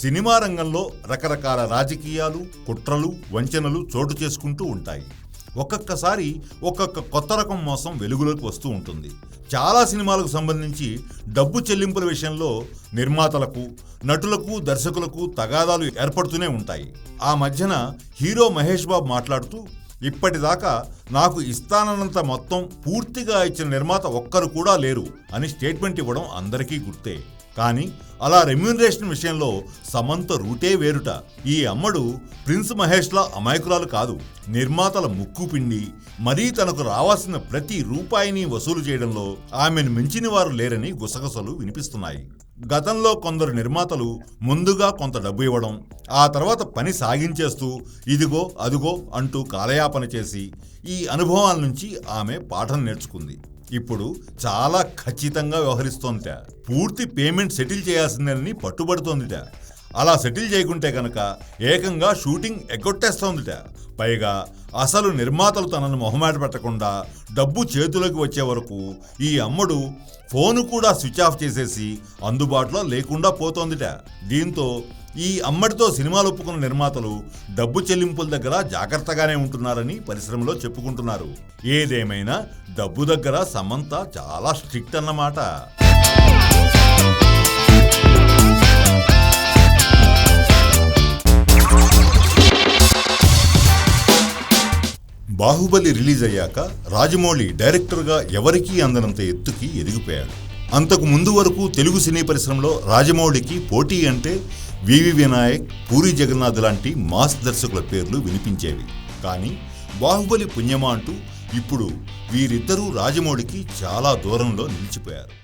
Cinema రంగంలో రకరకాల రాజకీయాలు కుట్రలు వంచనలు చోటు చేసుకుంటూ ఉంటాయి. ఒక్కొక్కసారి ఒక్కొక్క కొత్త రకం మోసం వెలుగులోకి వస్తూ ఉంటుంది. చాలా సినిమాలకు సంబంధించి డబ్బు చెల్లింపుల విషయంలో నిర్మాతలకు నటులకు దర్శకులకు తగాదాలు ఏర్పడుతూనే ఉంటాయి. ఆ మధ్యన హీరో మహేష్ బాబు మాట్లాడుతూ ఇప్పటిదాకా నాకు ఇస్తానన్నంత మొత్తం పూర్తిగా ఇచ్చిన నిర్మాత ఒక్కరు కూడా లేరు అని స్టేట్మెంట్ ఇవ్వడం అందరికీ గుర్తే. కానీ అలా రెమ్యూనరేషన్ విషయంలో సమంత రూటే వేరుట. ఈ అమ్మడు ప్రిన్స్ మహేష్లా అమాయకురాలు కాదు. నిర్మాతల ముక్కు పిండి మరీ తనకు రావాల్సిన ప్రతి రూపాయిని వసూలు చేయడంలో ఆమెను మించిన వారు లేరని గుసగుసలు వినిపిస్తున్నాయి. గతంలో కొందరు నిర్మాతలు ముందుగా కొంత డబ్బు ఇవ్వడం ఆ తర్వాత పని సాగించేస్తూ ఇదిగో అదిగో అంటూ కాలయాపన చేసి ఈ అనుభవాల నుంచి ఆమె పాఠం నేర్చుకుంది. ఇప్పుడు చాలా ఖచ్చితంగా వ్యవహరిస్తోందిట. పూర్తి పేమెంట్ సెటిల్ చేయాల్సిందని పట్టుబడుతోందిట. అలా సెటిల్ చేయకుంటే కనుక ఏకంగా షూటింగ్ ఎగ్గొట్టేస్తోందిట. పైగా అసలు నిర్మాతలు తనను మొహమాట పెట్టకుండా డబ్బు చేతులోకి వచ్చే వరకు ఈ అమ్మడు ఫోను కూడా స్విచ్ ఆఫ్ చేసేసి అందుబాటులో లేకుండా పోతోందిట. దీంతో ఈ అమ్మడితో సినిమాలు ఒప్పుకున్న నిర్మాతలు డబ్బు చెల్లింపుల దగ్గర జాగ్రత్తగానే ఉంటున్నారని పరిశ్రమలో చెప్పుకుంటున్నారు. ఏదేమైనా డబ్బు దగ్గర సమంత చాలా స్ట్రిక్ట్ అన్నమాట. బాహుబలి రిలీజ్ అయ్యాక రాజమౌళి డైరెక్టర్గా ఎవరికీ అందనంత ఎత్తుకి ఎదిగిపోయాడు. అంతకు ముందు వరకు తెలుగు సినీ పరిశ్రమలో రాజమౌళికి పోటీ అంటే వివి వినాయక్ పూరి జగన్నాథ్ లాంటి మాస్ దర్శకుల పేర్లు వినిపించేవి. కానీ బాహుబలి పుణ్యమా అంటూ ఇప్పుడు వీరిద్దరూ రాజమౌళికి చాలా దూరంలో నిలిచిపోయారు.